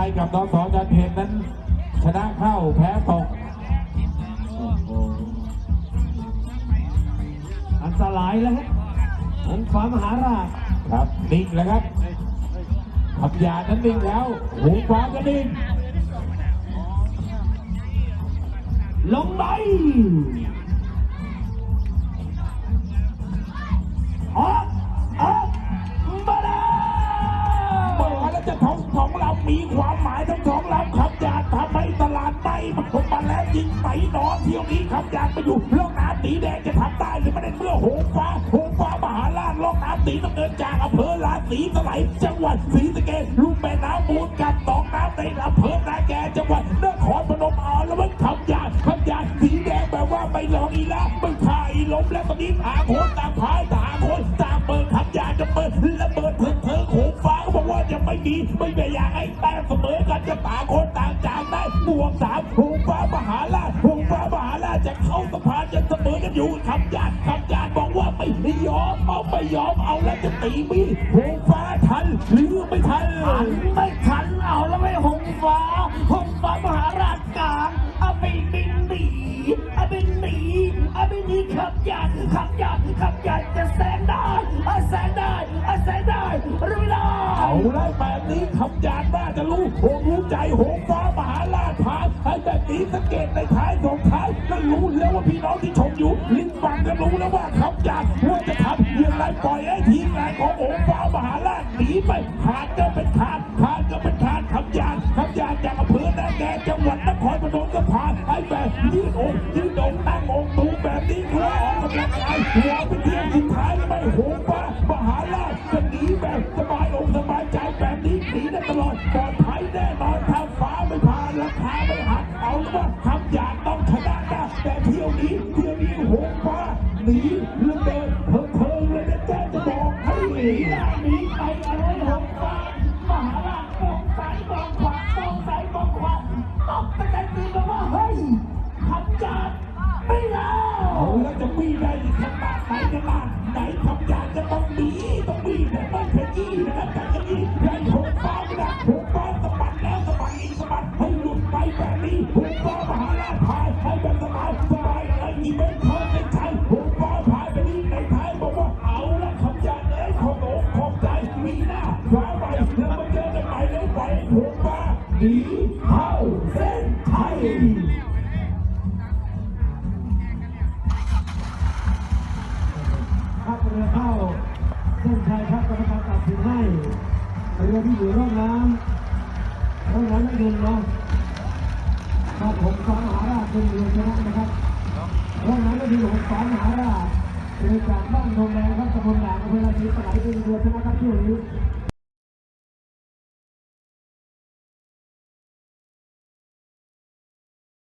ชัยกับนสจันเพนนั้น ชนะเข้าแพ้ตกอันตรายแล้วฮะองค์ฟ้ามหาราชครับนิ่งแล้วครับคำยานั้นนิ่งแล้วหูฟ้าก็นิ่งลงไป น้อนเที่ยวนี้คำยานไปอยู่ล่องน้ำสีแดงจะทำได้หรือไม่ได้เมื่อหงฟ้าหงฟ้ามหาราชล่องน้ำสีน้ำเงินจากอำเภอลาสีสไลจังหวัดศรีสะเกษลุ่มแม่น้ำมูลกับหนองน้ำในอำเภอนาแกจังหวัดนครพนมเอาแล้วมันคำยานคำยาสีแดงแบบว่าไม่ลองอีลาไม่พายล้มแล้วตอนนี้หาคนตางพายต่าคนตางเปิดคำยาจะเปิดระเบิดเพิ่งเพิ่งหงฟ้าก็บอกว่าจะไม่มีไม่ได้อยากให้แต้มเสมอกันจะต่างคนต่างจากได้บวกสามหงฟ้ามหาราช เข้าสะพานจะเสมอกันอยู่คำยานคำยานบอกว่าไม่ยอมเอาไม่ยอมเอาแล้วจะตีมีหงฟ้าทันหรือไม่ทันทันไม่ทันเอาแล้วไม่หงฟ้าหงฟ้ามหาราชกลางเอาไปบินหนีเอาไปหนีเอาไปหนีขับยานขับยานขับยานจะแซงได้เอาแซงได้เอาแซงได้หรือไม่ได้เอาแล้วแบบนี้คำยานน่าจะรู้หงรู้ใจหงฟ้ามหาราชผ่านไอ้แบบนี้สังเกตในท้ายของ รู้แล้วว่าพี่น้องที่ชมอยู่ลิ้นฟังก็รู้แล้วว่าคำยานว่าจะทำอย่างไรปล่อยให้ทีมงานของหงฟ้ามหาราชหนีไปขาดก็เป็นขาดขาดก็เป็นขาดคำยานคำยานจากอำเภอนาแกจังหวัดนครปฐมก็ผ่านไอ้แบบยืดอกยืดอกตั้งองค์ตูแบบนี้คือออกกำลังกายหัวเปเนีลือเกินเพิ่มเพิ่มเลยนะแจ๊จะบอกให้หนีหนีไปอะไรหงฟ้ามหาราชมองซ้ายมองขวามองซ้ายมองขวาตบไปแต่ตีกันว่าเฮ้ยขับจานไม่แล้วเอาแล้วจะมีได้ขนาดไหนกันล่ะ หน้าฟ้าไปแล้วมาเจอกันใหม่แล้วไปหงฟ้าหนีเข้าเส้นชัยครับเรือเข้าเส้นชัยครับกรรมการตัดสินให้เรือที่อยู่ร่องน้ำร่องน้ำไม่เดินเนาะครับผมฟ้าหาราเป็นเรือชนะนะครับร่องน้ำไม่ดีผมฟ้าหาราเรือจากบ้านโนงแดงครับตำบลด่านอำเภอราศีสไลเป็นเรือชนะครับที่วันนี้